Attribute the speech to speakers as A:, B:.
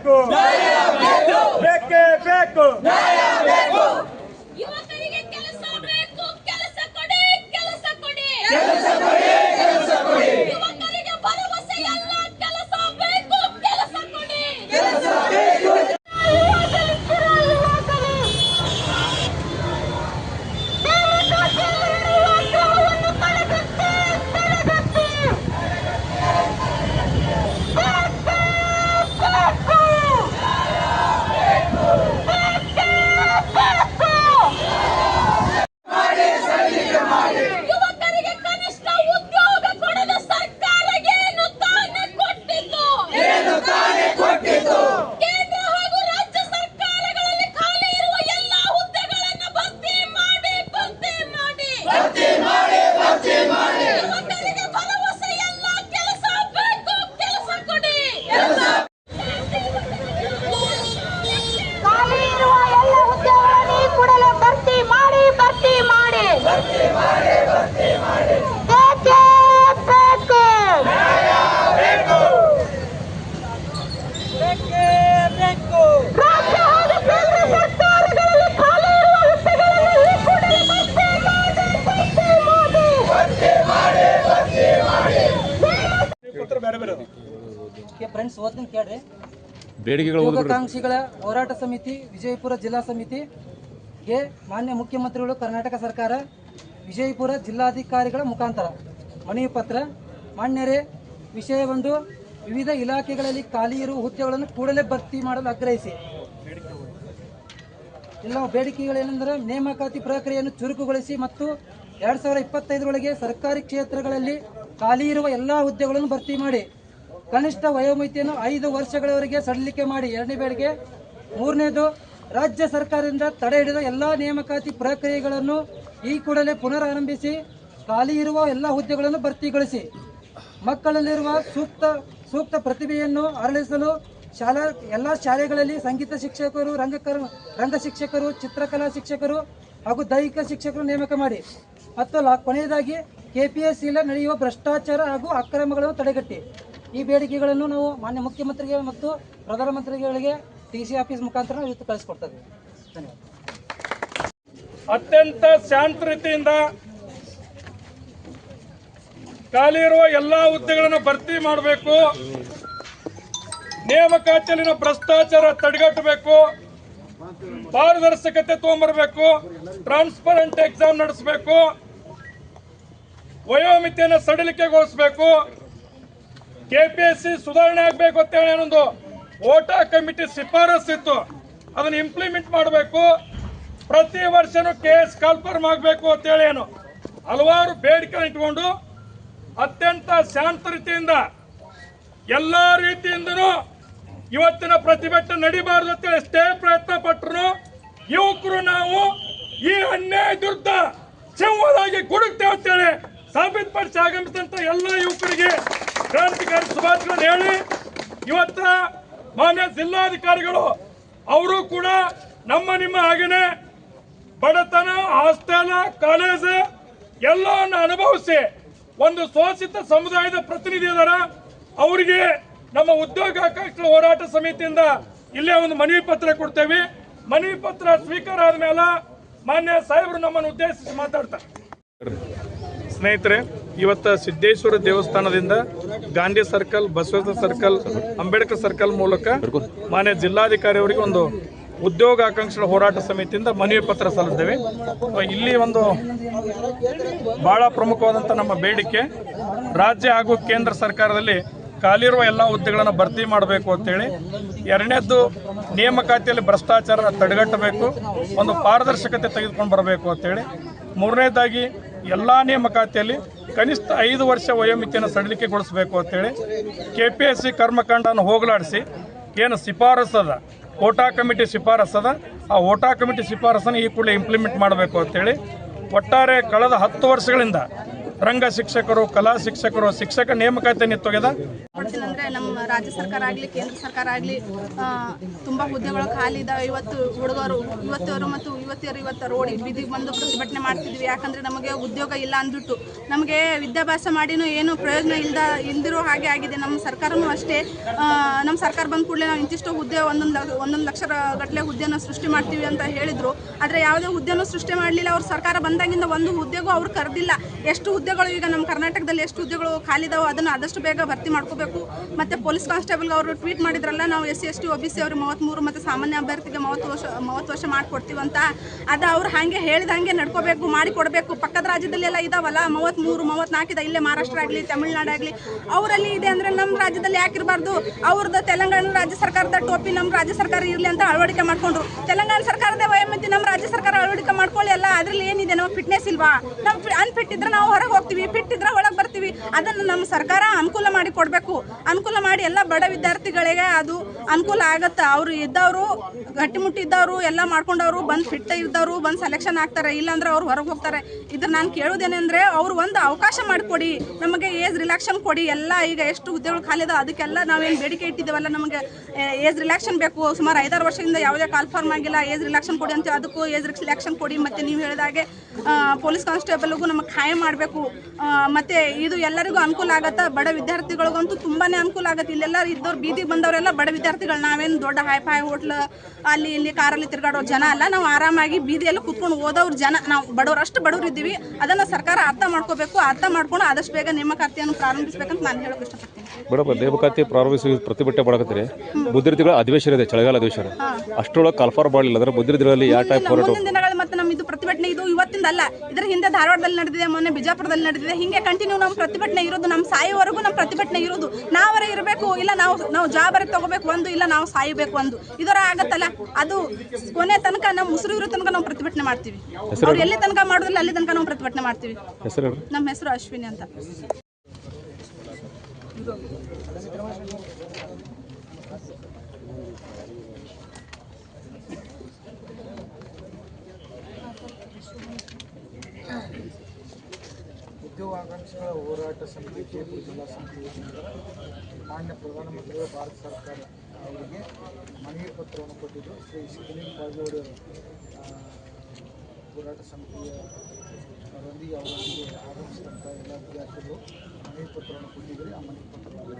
A: ಬೇಕು
B: ಫ್ರೆಂಡ್ಸ್ ಕೇಳ್ರಿ.
C: ಬೇಡಿಕೆಗಳು
B: ಹೋರಾಟ ಸಮಿತಿ ವಿಜಯಪುರ ಜಿಲ್ಲಾ ಸಮಿತಿಗೆ ಮಾನ್ಯ ಮುಖ್ಯಮಂತ್ರಿಗಳು ಕರ್ನಾಟಕ ಸರ್ಕಾರ ವಿಜಯಪುರ ಜಿಲ್ಲಾಧಿಕಾರಿಗಳ ಮುಖಾಂತರ. ಮನವಿ ಪತ್ರ ಮಾನ್ಯರೇ ವಿಷಯ ಒಂದು ವಿವಿಧ ಇಲಾಖೆಗಳಲ್ಲಿ ಖಾಲಿ ಇರುವ ಹುದ್ದೆಗಳನ್ನು ಕೂಡಲೇ ಭರ್ತಿ ಮಾಡಲು ಆಗ್ರಹಿಸಿ. ಇಲ್ಲ ಬೇಡಿಕೆಗಳೇನೆಂದರೆ ನೇಮಕಾತಿ ಪ್ರಕ್ರಿಯೆಯನ್ನು ಚುರುಕುಗೊಳಿಸಿ ಮತ್ತು ಎರಡ್ ಸಾವಿರದ ಇಪ್ಪತ್ತೈದರೊಳಗೆ ಸರ್ಕಾರಿ ಕ್ಷೇತ್ರಗಳಲ್ಲಿ ಖಾಲಿ ಇರುವ ಎಲ್ಲ ಹುದ್ದೆಗಳನ್ನು ಭರ್ತಿ ಮಾಡಿ. ಕನಿಷ್ಠ ವಯೋಮಿತಿಯನ್ನು ಐದು ವರ್ಷಗಳವರೆಗೆ ಸಡಿಲಿಕೆ ಮಾಡಿ ಎರಡನೇ ಬೇಡಿಕೆ ಮೂರನೇದು, ರಾಜ್ಯ ಸರ್ಕಾರದಿಂದ ತಡೆ ಹಿಡಿದ ಎಲ್ಲ ನೇಮಕಾತಿ ಪ್ರಕ್ರಿಯೆಗಳನ್ನು ಈ ಕೂಡಲೇ ಪುನರಾರಂಭಿಸಿ, ಖಾಲಿ ಇರುವ ಎಲ್ಲ ಹುದ್ದೆಗಳನ್ನು ಭರ್ತಿಗೊಳಿಸಿ. ಮಕ್ಕಳಲ್ಲಿರುವ ಸೂಕ್ತ ಸೂಕ್ತ ಪ್ರತಿಭೆಯನ್ನು ಅರಳಿಸಲು ಶಾಲಾ, ಎಲ್ಲ ಶಾಲೆಗಳಲ್ಲಿ ಸಂಗೀತ ಶಿಕ್ಷಕರು ರಂಗಕರ್ ರಂಗ ಶಿಕ್ಷಕರು, ಚಿತ್ರಕಲಾ ಶಿಕ್ಷಕರು ಹಾಗೂ ದೈಹಿಕ ಶಿಕ್ಷಕರು ನೇಮಕ ಮಾಡಿ. ಮತ್ತು ಕೊನೆಯದಾಗಿ ಸಿಲ ನಡೆಯುವ ಭ್ರಷ್ಟಾಚಾರ ಹಾಗೂ ಅಕ್ರಮಗಳನ್ನು ತಡೆಗಟ್ಟಿ. ಈ ಬೇಡಿಕೆಗಳನ್ನು ನಾವು ಮಾನ್ಯ ಮುಖ್ಯಮಂತ್ರಿಗೆ ಮತ್ತು ಪ್ರಧಾನಮಂತ್ರಿಗಳಿಗೆ ಟಿ ಸಿ ಆಫೀಸ್ ಮುಖಾಂತರ ನಾವು ಇವತ್ತು ಕಳಿಸ್ಕೊಡ್ತೇವೆ. ಧನ್ಯವಾದ.
A: ಅತ್ಯಂತ ಶಾಂತ ರೀತಿಯಿಂದ ಖಾಲಿ ಇರುವ ಎಲ್ಲಾ ಹುದ್ದೆಗಳನ್ನು ಭರ್ತಿ ಮಾಡಬೇಕು. ನೇಮಕಾತಿಯಲ್ಲಿನ ಭ್ರಷ್ಟಾಚಾರ ತಡೆಗಟ್ಟಬೇಕು. ಪಾರದರ್ಶಕತೆ ತಗೊಂಡ್ಬರ್ಬೇಕು ಟ್ರಾನ್ಸ್ಪರೆಂಟ್ ಎಕ್ಸಾಮ್ ನಡೆಸಬೇಕು. ವಯೋಮಿತಿಯನ್ನು ಸಡಿಲಿಕೆಗೊಳಿಸಬೇಕು. ಕೆಪಿಎಸ್ಸಿ ಸುಧಾರಣೆ ಆಗಬೇಕು ಅಂತೇಳಿ ಏನೊಂದು ಓಟಾ ಕಮಿಟಿ ಶಿಫಾರಸ್ ಇತ್ತು. ಅದನ್ನು ಇಂಪ್ಲಿಮೆಂಟ್ ಮಾಡಬೇಕು. ಪ್ರತಿ ವರ್ಷನೂ ಕೆ ಎಸ್ ಕನ್ಫರ್ಮ್ ಆಗಬೇಕು ಅಂತೇಳಿ ಏನು ಹಲವಾರು ಬೇಡಿಕೆ ಇಟ್ಕೊಂಡು ಅತ್ಯಂತ ಶಾಂತ ರೀತಿಯಿಂದ ಎಲ್ಲ ರೀತಿಯಿಂದನೂ ಇವತ್ತಿನ ಪ್ರತಿಭಟನೆ ನಡಿಬಾರದು ಅಂತೇಳಿ ಎಷ್ಟೇ ಪ್ರಯತ್ನ ಪಟ್ಟರು ಯುವಕರು ನಾವು ಈ ಅನ್ಯಾಯ ವಿರುದ್ಧ ಸಿಂಹದಾಗಿ ಗುಡುಕ್ತೇವೆ ಅಂತೇಳಿ ಸಾಬೀತುಪಡಿಸಿ ಆಗಮಿಸಿದಂತ ಎಲ್ಲ ಯುವಕರಿಗೆ ಕ್ರಾಂತಿಕಾರಿ ಶುಭಾಶಯಗಳನ್ನು ಹೇಳಿ ಇವತ್ತ ಮಾನ್ಯ ಜಿಲ್ಲಾಧಿಕಾರಿಗಳು, ಅವರು ಕೂಡ ನಮ್ಮ ನಿಮ್ಮ ಹಾಗೇನೆ ಬಡತನ, ಹಾಸ್ಟೆಲ್, ಕಾಲೇಜ್ ಎಲ್ಲವನ್ನು ಅನುಭವಿಸಿ ಒಂದು ಶೋಷಿತ ಸಮುದಾಯದ ಪ್ರತಿನಿಧಿ ಇದಾರ. ಅವರಿಗೆ ನಮ್ಮ ಉದ್ಯೋಗಾಕಾಂಕ್ಷಿ ಹೋರಾಟ ಸಮಿತಿಯಿಂದ ಇಲ್ಲೇ ಒಂದು ಮನವಿ ಪತ್ರ ಕೊಡ್ತೇವೆ. ಮನವಿ ಪತ್ರ ಸ್ವೀಕಾರ ಆದ್ಮೇಲೆ ಮಾನ್ಯ ಸಾಹೇಬರು ನಮ್ಮನ್ನು ಉದ್ದೇಶಿಸಿ ಮಾತಾಡ್ತಾರೆ. ಸ್ನೇಹಿತರೆ ಇವತ್ತು ಸಿದ್ದೇಶ್ವರ ದೇವಸ್ಥಾನದಿಂದ Gandhi circle Basaveshwara circle, Ambedkar circle ಮೂಲಕ ಮಾನ್ಯ ಜಿಲ್ಲಾಧಿಕಾರಿ ಅವರಿಗೆ ಒಂದು ಉದ್ಯೋಗಾಕಾಂಕ್ಷಿಗಳ ಹೋರಾಟ ಸಮಿತಿಯಿಂದ ಮನವಿ ಪತ್ರ ಸಲ್ಲಿದ್ದೇವೆ ಇಲ್ಲಿ ಒಂದು ಬಹಳ ಪ್ರಮುಖವಾದಂಥ ನಮ್ಮ ಬೇಡಿಕೆ, ರಾಜ್ಯ ಹಾಗೂ ಕೇಂದ್ರ ಸರ್ಕಾರದಲ್ಲಿ ಖಾಲಿರುವ ಎಲ್ಲ ಹುದ್ದೆಗಳನ್ನು ಭರ್ತಿ ಮಾಡಬೇಕು ಅಂತೇಳಿ ಎರಡನೇದ್ದು ನೇಮಕಾತಿಯಲ್ಲಿ ಭ್ರಷ್ಟಾಚಾರ ತಡೆಗಟ್ಟಬೇಕು, ಒಂದು ಪಾರದರ್ಶಕತೆ ತೆಗೆದುಕೊಂಡು ಬರಬೇಕು ಅಂತೇಳಿ ಮೂರನೇದಾಗಿ ಎಲ್ಲ ನೇಮಕಾತಿಯಲ್ಲಿ ಕನಿಷ್ಠ ಐದು ವರ್ಷ ವಯೋಮಿತಿಯನ್ನು ಸಡಿಲಿಕೆಗೊಳಿಸಬೇಕು ಅಂತೇಳಿ ಕೆ ಪಿ ಎಸ್ ಸಿ ಕರ್ಮಕಾಂಡವನ್ನು ಹೋಗಲಾಡಿಸಿ ಏನು ಶಿಫಾರಸದ, ಓಟಾ ಕಮಿಟಿ ಶಿಫಾರಸದ, ಆ ಓಟಾ ಕಮಿಟಿ ಶಿಫಾರಸನ್ನು ಈ ಕೂಡಲೇ ಇಂಪ್ಲಿಮೆಂಟ್ ಮಾಡಬೇಕು ಅಂತೇಳಿ ಒಟ್ಟಾರೆ ಕಳೆದ ಹತ್ತು ವರ್ಷಗಳಿಂದ ರಂಗ ಶಿಕ್ಷಕರು, ಕಲಾ ಶಿಕ್ಷಕರು, ಶಿಕ್ಷಕ ನೇಮಕಾತಿಯನ್ನು ತೊಗೆದ
D: ಹೇಳ್ತೀನಂದ್ರೆ ನಮ್ಮ ರಾಜ್ಯ ಸರ್ಕಾರ ಆಗಲಿ, ಕೇಂದ್ರ ಸರ್ಕಾರ ಆಗಲಿ ತುಂಬ ಹುದ್ದೆಗಳು ಖಾಲಿ ಇದಾವೆ. ಇವತ್ತು ಹುಡುಗರು ಯುವತಿಯರು ಮತ್ತು ಯುವತಿಯರು ಇವತ್ತು ರೋಡ್ ಬೀದಿಗೆ ಬಂದು ಪ್ರತಿಭಟನೆ ಮಾಡ್ತಿದ್ವಿ. ಯಾಕಂದ್ರೆ ನಮಗೆ ಉದ್ಯೋಗ ಇಲ್ಲ ಅಂದ್ಬಿಟ್ಟು. ನಮಗೆ ವಿದ್ಯಾಭ್ಯಾಸ ಮಾಡಿನೂ ಏನು ಪ್ರಯೋಜನ ಇಲ್ದ, ಇಲ್ದಿರೋ ಹಾಗೆ ಆಗಿದೆ. ನಮ್ಮ ಸರ್ಕಾರನೂ ಅಷ್ಟೇ. ನಮ್ಮ ಸರ್ಕಾರ ಬಂದ ಕೂಡಲೇ ನಾವು ಇಂತಿಷ್ಟು ಹುದ್ದೆ, ಒಂದೊಂದು ಒಂದೊಂದು ಲಕ್ಷ ಗಟ್ಟಲೆ ಹುದ್ದೆಯನ್ನು ಸೃಷ್ಟಿ ಮಾಡ್ತೀವಿ ಅಂತ ಹೇಳಿದ್ರು. ಆದರೆ ಯಾವುದೇ ಹುದ್ದೆನೂ ಸೃಷ್ಟಿ ಮಾಡಲಿಲ್ಲ. ಅವ್ರ ಸರ್ಕಾರ ಬಂದಾಗಿಂದ ಒಂದು ಹುದ್ದೆಗೂ ಅವ್ರು ಕರೆದಿಲ್ಲ. ಎಷ್ಟು ಹುದ್ದೆಗಳು ಈಗ ನಮ್ಮ ಕರ್ನಾಟಕದಲ್ಲಿ ಎಷ್ಟು ಹುದ್ದೆಗಳು ಖಾಲಿ ಇದಾವೆ ಅದನ್ನು ಆದಷ್ಟು ಬೇಗ ಭರ್ತಿ ಮಾಡ್ಕೋಬೇಕು. ಮತ್ತು ಪೊಲೀಸ್ ಕಾನ್ಸ್ಟೇಬಲ್ ಅವರು ಟ್ವೀಟ್ ಮಾಡಿದ್ರಲ್ಲ, ನಾವು S C, S T O B, C ಅವ್ರಿಗೆ ಮೂವತ್ತ್ಮೂರು ಮತ್ತು ಸಾಮಾನ್ಯ ಅಭ್ಯರ್ಥಿಗೆ ಮೂವತ್ತು ವರ್ಷ ಮೂವತ್ತು ವರ್ಷ ಮಾಡಿಕೊಡ್ತೀವಿ ಅಂತ ಅದು ಅವ್ರು ಹಾಗೆ ಹೇಳಿದಂಗೆ ನಡ್ಕೋಬೇಕು ಮಾಡಿ ಕೊಡಬೇಕು ಪಕ್ಕದ ರಾಜ್ಯದಲ್ಲೆಲ್ಲ ಇದಾವಲ್ಲ, ಮೂವತ್ತ್ಮೂರು, ಮೂವತ್ತ್ನಾಲ್ಕು ಇದೆ. ಇಲ್ಲೇ ಮಹಾರಾಷ್ಟ್ರ ಆಗಲಿ, ತಮಿಳ್ನಾಡು ಆಗಲಿ, ಅವರಲ್ಲಿ ಇದೆ ಅಂದರೆ ನಮ್ಮ ರಾಜ್ಯದಲ್ಲಿ ಯಾಕಿರಬಾರ್ದು ಅವ್ರದ್ದು ತೆಲಂಗಾಣ ರಾಜ್ಯ ಸರ್ಕಾರದ ಟೋಪಿ ನಮ್ಮ ರಾಜ್ಯ ಸರ್ಕಾರ ಇರಲಿ ಅಂತ ಅಳವಡಿಕೆ ಮಾಡಿಕೊಂಡ್ರು. ತೆಲಂಗಾಣ ಸರ್ಕಾರದ ವಯೋಮಿತಿ ನಮ್ಮ ರಾಜ್ಯ ಸರ್ಕಾರ ಅಳವಡಿಕೆ ಮಾಡ್ಕೊಳ್ಳಿ ಅಲ್ಲ, ಅದ್ರಲ್ಲಿ ಏನಿದೆ? ನಾವು ಫಿಟ್ನೆಸ್ ಇಲ್ವಾ? ನಮ್ಮ ಅನ್ಫಿಟ್ ಇದ್ರೆ ನಾವು ಹೊರಗೆ ಹೋಗ್ತೀವಿ ಫಿಟ್ ಇದ್ರೆ ಒಳಗೆ ಬರ್ತೀವಿ. ಅದನ್ನು ನಮ್ಮ ಸರ್ಕಾರ ಅನುಕೂಲ ಮಾಡಿ ಕೊಡಬೇಕು. ಅನುಕೂಲ ಮಾಡಿ ಎಲ್ಲ ಬಡ ವಿದ್ಯಾರ್ಥಿಗಳಿಗೆ ಅದು ಅನುಕೂಲ ಆಗುತ್ತೆ. ಅವರು ಇದ್ದವರು ಗಟ್ಟಿಮುಟ್ಟಿ ಇದ್ದವರು ಎಲ್ಲ ಮಾಡ್ಕೊಂಡವರು, ಬಂದು ಫಿಟ್ ಇದ್ದವರು, ಬಂದು ಸೆಲೆಕ್ಷನ್ ಆಗ್ತಾರೆ, ಇಲ್ಲಾಂದ್ರೆ ಅವ್ರು ಹೊರಗೆ ಹೋಗ್ತಾರೆ. ಇದ್ರ ನಾನು ಕೇಳೋದೇನೆಂದ್ರೆ ಅವ್ರು ಒಂದು ಅವಕಾಶ ಮಾಡಿಕೊಡಿ, ನಮಗೆ ಏಜ್ ರಿಲ್ಯಾಕ್ಷನ್ ಕೊಡಿ, ಎಲ್ಲ ಈಗ ಎಷ್ಟು ಹುದ್ದೆಗಳು ಖಾಲಿ ಅದ ಅದಕ್ಕೆಲ್ಲ ನಾವೇನು ಬೇಡಿಕೆ ಇಟ್ಟಿದ್ದೇವಲ್ಲ ನಮಗೆ ಏಜ್ ರಿಲ್ಯಾಕ್ಷನ್ ಬೇಕು. ಸುಮಾರು ಐದಾರು ವರ್ಷದಿಂದ ಯಾವುದೇ ಕಾಲ್ಫಾರ್ಮ್ ಆಗಿಲ್ಲ ಏಜ್ ರಿಲ್ಯಾಕ್ಷನ್ ಕೊಡಿ ಅಂತ ಅದಕ್ಕೂ ಏಜ್ ರಿಲ್ಯಾಕ್ಷನ್ ಕೊಡಿ. ಮತ್ತು ನೀವು ಹೇಳಿದಾಗೆ ಪೊಲೀಸ್ ಕಾನ್ಸ್ಟೇಬಲ್ಗೂ ನಮಗೆ ಖಾಯಂ ಮಾಡಬೇಕು. ಮತ್ತು ಇದು ಎಲ್ಲರಿಗೂ ಅನುಕೂಲ ಆಗತ್ತೆ? ಬಡ ವಿದ್ಯಾರ್ಥಿಗಳಿಗಂತೂ ತುಂಬಾ ಅನುಕೂಲ ಆಗುತ್ತೆ. ಇಲ್ಲೆಲ್ಲ ಇದ್ದವ್ರು, ಬೀದಿಗೆ ಬಂದವರೆಲ್ಲ ಬಡ ವಿದ್ಯಾರ್ಥಿಗಳು. ನಾವೇನು ದೊಡ್ಡ ಹೈ ಫೈ ಹೋಟ್ಲ್ ಅಲ್ಲಿ ಇಲ್ಲಿ ಕಾರಲ್ಲಿ ತಿರುಗಾಡೋ ಜನ ಅಲ್ಲ ನಾವು ಆರಾಮಾಗಿ ಬೀದಿಯಲ್ಲಿ ಕುತ್ಕೊಂಡು ಓದೋರು ಜನ ನಾವು ಬಡವ್ರು ಅಷ್ಟು ಬಡವ್ರು ಇದ್ದೀವಿ. ಅದನ್ನು ಸರ್ಕಾರ ಅರ್ಥ ಮಾಡ್ಕೋಬೇಕು ಅರ್ಥ ಮಾಡ್ಕೊಂಡು ಆದಷ್ಟು ಬೇಗ ನೇಮಕಾತಿಯನ್ನು ಪ್ರಾರಂಭಿಸಬೇಕಂತ ನಾನು ಹೇಳೋಕೆ ಇಷ್ಟಪಡ್ತೀನಿ.
C: ಮೇಡಮ್ ನೇಮಕಾತಿ ಪ್ರಾರಂಭಿಸಿ ಪ್ರತಿಭಟನೆ ಮಾಡಕತ್ತೀರಿ. ಮುದ್ರಿತಿಗಳ ಅಧಿವೇಶನ ಇದೆ ಚಳಿಗಾಲ ಅಧಿವೇಶನ. ಅಷ್ಟರೊಳಗೆ ಕಲ್ಫಾರ್ ಮಾಡಲಿಲ್ಲ ಅಂದ್ರೆ ಮುದ್ರಿತಿಗಳಲ್ಲಿ ಯಾವ ಟೈಪ್ ಹೋರಾಟ
D: ಮುಂದಿನ ದಿನಗಳು ಮತ್ತೆ ನಮ್ಮ ಇದು ಪ್ರತಿಭಟನೆ ಇದು ಇವತ್ತಿಂದ ಅಲ್ಲ. ಇದರ ಹಿಂದೆ ಧಾರವಾಡದಲ್ಲಿ ನಡೆದಿದೆ ಮೊನ್ನೆ ಬಿಜಾಪುರದಲ್ಲಿ ನಡೆದಿದೆ. ಹಿಂಗೆ ಕಂಟಿನ್ಯೂ ನಮ್ಮ ಪ್ರತಿಭಟನೆ ಇರೋದು ನಮ್ಮ ಸಾಯೋವರೆಗೂ ನಮ್ಮ ಪ್ರತಿಭಟನೆ ಇರೋದು. ನಾವರೇ ಇರಬೇಕು ಇಲ್ಲ ನಾವು ನಾವು ಜಾಬರಿ ತಗೋಬೇಕು ಒಂದು ಇಲ್ಲ ನಾವು ಸಾಯಬೇಕು ಒಂದು. ಇದರ ಆಗತ್ತಲ್ಲ. ಅದು ಕೊನೆ ತನಕ ನಮ್ಮ ಉಸಿರು ಇರೋ ತನಕ ನಾವು ಪ್ರತಿಭಟನೆ ಮಾಡ್ತೀವಿ. ಅವ್ರು ಎಲ್ಲಿ ತನಕ ಮಾಡೋದಿಲ್ಲ ಅಲ್ಲಿ ತನಕ ನಾವು ಪ್ರತಿಭಟನೆ ಮಾಡ್ತೀವಿ. ನಮ್ಮ ಹೆಸರು ಅಶ್ವಿನಿ ಅಂತ.
E: ಉದ್ಯೋಗಾಕಾಂಕ್ಷಿಗಳ ಹೋರಾಟ ಸಮಿತಿ ಕೇಂದ್ರ ಜಿಲ್ಲಾ ಸಮಿತಿ ಮಾನ್ಯ ಪ್ರಧಾನಮಂತ್ರಿಗಳು ಭಾರತ ಸರ್ಕಾರ ಅವರಿಗೆ ಮನವಿ ಪತ್ರವನ್ನು ಕೊಟ್ಟಿದ್ದು ಶ್ರೀ ಸಿದ್ದಲಿಂಗ ಕಾರಜೋಳ ಹೋರಾಟ ಸಮಿತಿಯ ಅವರೊಂದಿಗೆ ಅವರೊಂದಿಗೆ ಆಗಮಿಸಿದಂಥ ಎಲ್ಲ ವಿದ್ಯಾರ್ಥಿಗಳು ಮನವಿ ಪತ್ರವನ್ನು ಕೊಟ್ಟಿದ್ದರೆ ಆ ಮನವಿ ಪತ್ರವನ್ನು